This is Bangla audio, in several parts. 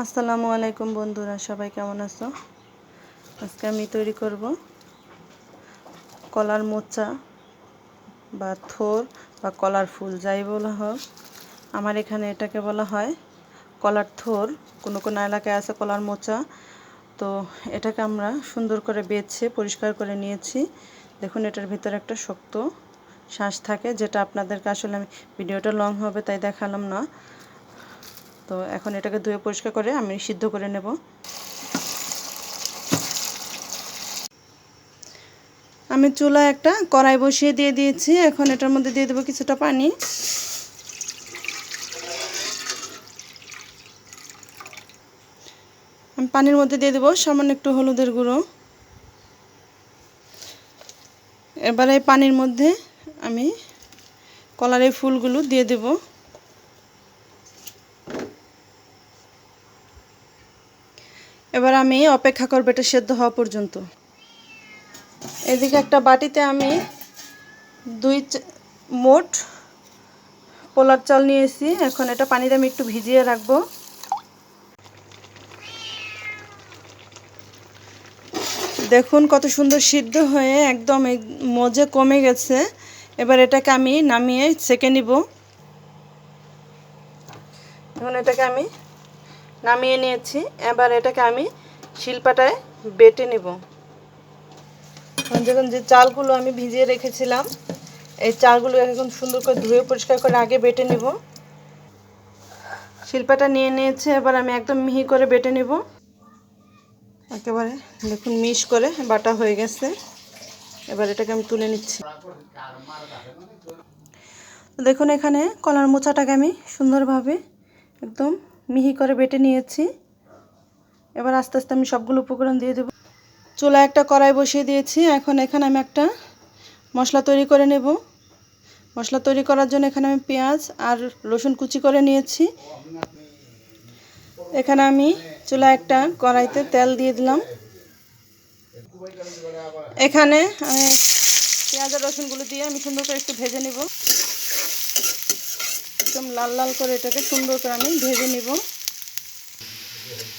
আসসালামু আলাইকুম বন্ধুরা, সবাই কেমন আছো? আজকে আমি তৈরি করব কলার মোচা বা থোর বা কলার ফুল, যাই বলা হোক। আমার এখানে এটাকে বলা হয় কলার থোর। কোনো কোনো এলাকায় আছে কলার মোচা। তো এটাকে আমরা সুন্দর করে বেছে, পরিষ্কার করে নিয়েছি। দেখুন, এটার ভিতরে একটা শক্ত শ্বাস থাকে, যেটা আপনাদেরকে আসলে আমি ভিডিওটা লং হবে, তাই দেখালাম না। তো এখন এটাকে ধুয়ে পরিষ্কার করে আমি সিদ্ধ করে নেব। আমি চুলা একটা কড়াই বসিয়ে দিয়ে দিয়েছি। এখন এটার মধ্যে দিয়ে দেবো কিছুটা পানি। আমি পানির মধ্যে দিয়ে দেবো সামান্য একটু হলুদের গুঁড়ো। এবারে পানির মধ্যে আমি কলারের ফুলগুলো দিয়ে দেবো। এবার আমি অপেক্ষা করব এটা সেদ্ধ হওয়া পর্যন্ত। এদিকে একটা বাটিতে আমি দুই মোট পোলার চাল নিয়েছি। এখন এটা পানিতে আমি একটু ভিজিয়ে রাখব। দেখুন কত সুন্দর সিদ্ধ হয়ে একদম মজে কমে গেছে। এবার এটাকে আমি নামিয়ে সেকে নিব। এখন এটাকে আমি নামিয়ে নিয়েছি। এবার এটাকে আমি শিল্পাটায় বেটে নেব। যখন যে চালগুলো আমি ভিজিয়ে রেখেছিলাম, এই চালগুলো এখন সুন্দর করে ধুয়ে পরিষ্কার করে আগে বেটে নেব। শিল্পাটা নিয়ে নিয়েছে, এবার আমি একদম মিহি করে বেটে নেব। একেবারে দেখুন মিশ করে বাটা হয়ে গেছে। এবার এটাকে আমি তুলে নিচ্ছি। দেখুন এখানে কলার মোচাটাকে আমি সুন্দরভাবে একদম মিহি করে বেটে নিয়েছি। এবার আস্তে আস্তে আমি সবগুলো উপকরণ দিয়ে দেবো। চুলা একটা কড়াই বসিয়ে দিয়েছি। এখন এখানে আমি একটা মশলা তৈরি করে নেব। মশলা তৈরি করার জন্য এখানে আমি পেঁয়াজ আর রসুন কুচি করে নিয়েছি। এখানে আমি চুলা একটা কড়াইতে তেল দিয়ে দিলাম। এখানে আমি পেঁয়াজ আর রসুনগুলো দিয়ে আমি সুন্দর করে একটু ভেজে নেব। একদম লাল লাল করে এটাকে সুন্দর করে আমি ভেজে নিব।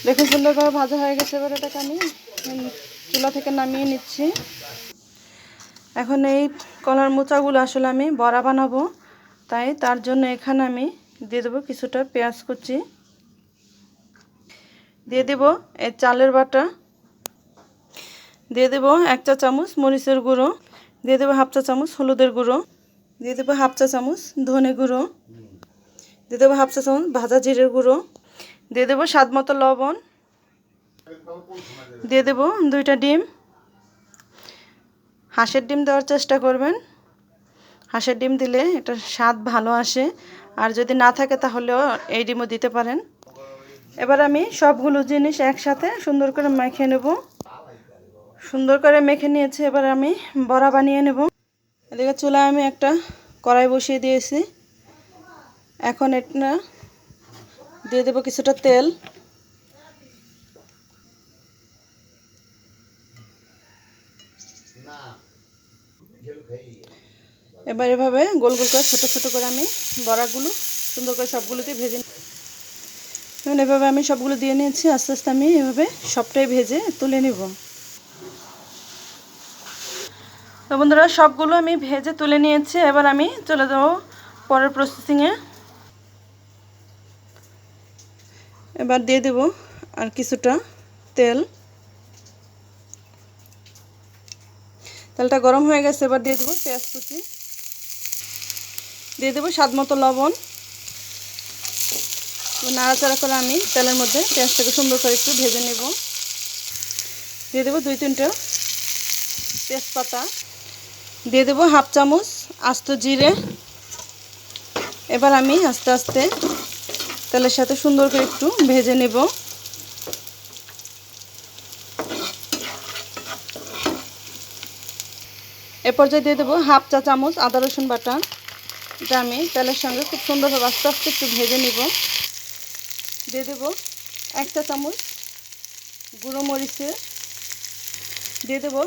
দেখুন সুন্দরভাবে ভাজা হয়ে গেছে এবার এটাকে আমি চুলা থেকে নামিয়ে নিচ্ছি। এখন এই কলার মোচাগুলো আসলে আমি বড়া বানাবো, তাই তার জন্য এখানে আমি দিয়ে দেবো কিছুটা পেঁয়াজ কুচি। দিয়ে দেব এই চালের বাটা। দিয়ে দেবো এক চা চামচ মরিচের গুঁড়ো। দিয়ে দেবো হাফ চা চামচ হলুদের গুঁড়ো। দিয়ে দেবো হাফ চা চামচ ধনে গুঁড়ো। দিয়ে দেবো হাফ চা চামচ ভাজা জিরের গুঁড়ো। দিয়ে দেবো স্বাদ মতো লবণ। দিয়ে দেবো দুইটা ডিম। হাঁসের ডিম দেওয়ার চেষ্টা করবেন। হাঁসের ডিম দিলে এটা স্বাদ ভালো আসে। আর যদি না থাকে তাহলেও এই ডিমও দিতে পারেন। এবার আমি সবগুলো জিনিস একসাথে সুন্দর করে মেখে নেব। সুন্দর করে মেখে নিয়েছি, এবার আমি বড়া বানিয়ে নেব। এদিকে চুলায় আমি একটা কড়াই বসিয়ে দিয়েছি। এখন এটা দিয়ে দেবো কিছুটা তেল। এবার এভাবে গোল গোল করে, ছোটো ছোটো করে আমি বড়াগুলো সুন্দর করে সবগুলোতে ভেজে এখন এভাবে আমি সবগুলো দিয়ে নিয়েছি, আস্তে আস্তে আমি এভাবে সবটাই ভেজে তুলে নেব। তো বন্ধুরা, সবগুলো আমি ভেজে তুলে নিয়েছি। এবার আমি চলে যাব পরের প্রসেসিংয়ে এবার দিয়ে দেব আর কিছুটা তেল। তেলটা গরম হয়ে গেছে, এবার দিয়ে দেবো পেঁয়াজ কুচি দিয়ে দেবো স্বাদ মতো লবণ নাড়াচাড়া করে আমি তেলের মধ্যে পেঁয়াজটাকে সুন্দর করে একটু ভেজে নেব। দিয়ে দেবো দুই তিনটা তেজপাতা। দিয়ে দেবো হাফ চামচ আস্ত জিরে। এবার আমি আস্তে আস্তে তেলের সাথে সুন্দর করে একটু ভেজে নেব। এ পর্যায়ে দিয়ে দেবো হাফ চা চামচ আদা রসুন বাটা। এটা আমি তেলের সঙ্গে খুব সুন্দরভাবে আস্তে আস্তে একটু ভেজে নিব। দিয়ে দেবো এক চা চামচ গুঁড়ো মরিচের। দিয়ে দেবো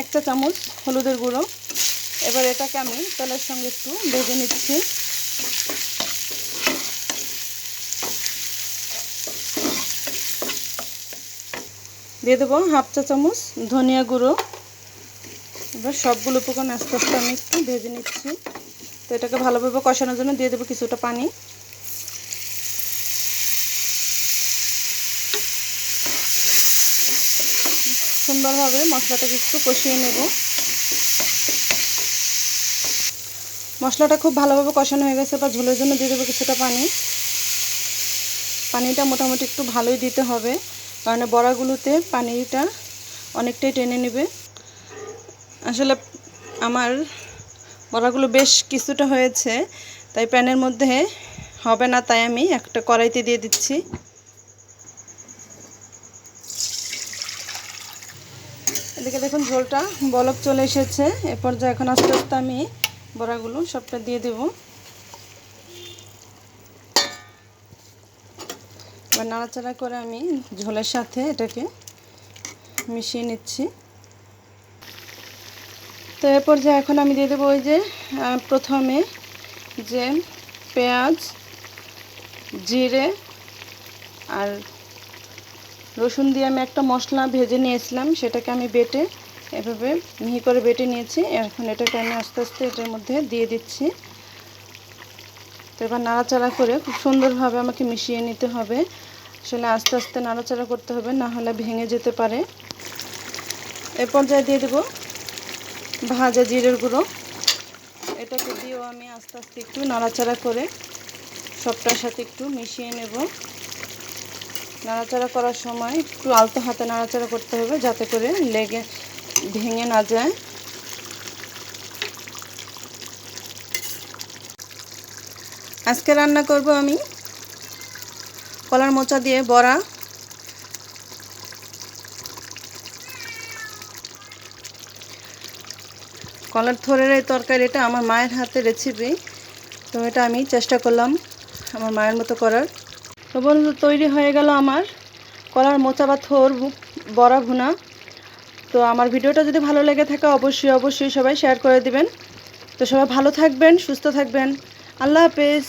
এক চা চামচ হলুদের গুঁড়ো। এবার এটাকে আমি তেলের সঙ্গে একটু ভেজে নিচ্ছি। দিয়ে দেবো হাফ চা চামচ ধনিয়া গুঁড়ো। এবার সবগুলো উপকরণ আস্তে আস্তে আমি একটু ভেজে নিচ্ছি। তো এটাকে ভালোভাবে কষানোর জন্য দিয়ে দেবো কিছুটা পানি। সুন্দরভাবে মশলাটাকে একটু কষিয়ে নেব। মশলাটা খুব ভালোভাবে কষানো হয়ে গেছে বা ঝোলের জন্য দিয়ে দেবো কিছুটা পানি। পানিটা মোটামুটি একটু ভালোই দিতে হবে। কারণ বড়াগুলোতে পানিটা অনেকটাই টেনে নেবে। আসলে আমার বড়াগুলো বেশ কিছুটা হয়েছে, তাই প্যানের মধ্যে হবে না, তাই আমি একটা কড়াইতে দিয়ে দিচ্ছি। এদিকে দেখুন ঝোলটা বলক চলে এসেছে, এ পর্যায়ে এখন আস্তে আস্তে আমি বড়াগুলো সবটা দিয়ে দেব। এবার নাড়াচাড়া করে আমি ঝোলের সাথে এটাকে মিশিয়ে নিচ্ছি। তো এরপর যে এখন আমি দিয়ে দেবো ওই যে প্রথমে যে পেঁয়াজ, জিরে আর রসুন দিয়ে আমি একটা মশলা ভেজে নিয়েছিলাম, সেটাকে আমি বেটে এভাবে মিহি করে বেটে নিয়েছি। এখন এটাকে আমি আস্তে আস্তে এটার মধ্যে দিয়ে দিচ্ছি। তো এবার নাড়াচাড়া করে খুব সুন্দরভাবে আমাকে মিশিয়ে নিতে হবে। আসলে আস্তে আস্তে নাড়াচাড়া করতে হবে, না হলে ভেঙে যেতে পারে। এ পর্যায়ে দিয়ে দেবো ভাজা জিরের গুঁড়ো। এটাকে দিয়েও আমি আস্তে আস্তে একটু নাড়াচাড়া করে সবটার সাথে একটু মিশিয়ে নেব। নাড়াচাড়া করার সময় একটু আলতো হাতে নাড়াচাড়া করতে হবে যাতে করে লেগে ভেঙে না যায়। আজকে রান্না করব আমি কলার মোচা দিয়ে বড়া। কলার থোরের এই তরকারিটা আমার মায়ের হাতে রেসিপি তো এটা আমি চেষ্টা করলাম আমার মায়ের মতো করার। তো বন্ধু, তৈরি হয়ে গেল আমার কলার মোচা বা থোর বড়া ভুনা। তো আমার ভিডিওটা যদি ভালো লেগে থাকে, অবশ্যই অবশ্যই সবাই শেয়ার করে দিবেন। তো সবাই ভালো থাকবেন, সুস্থ থাকবেন। আল্লাহ হাফেজ।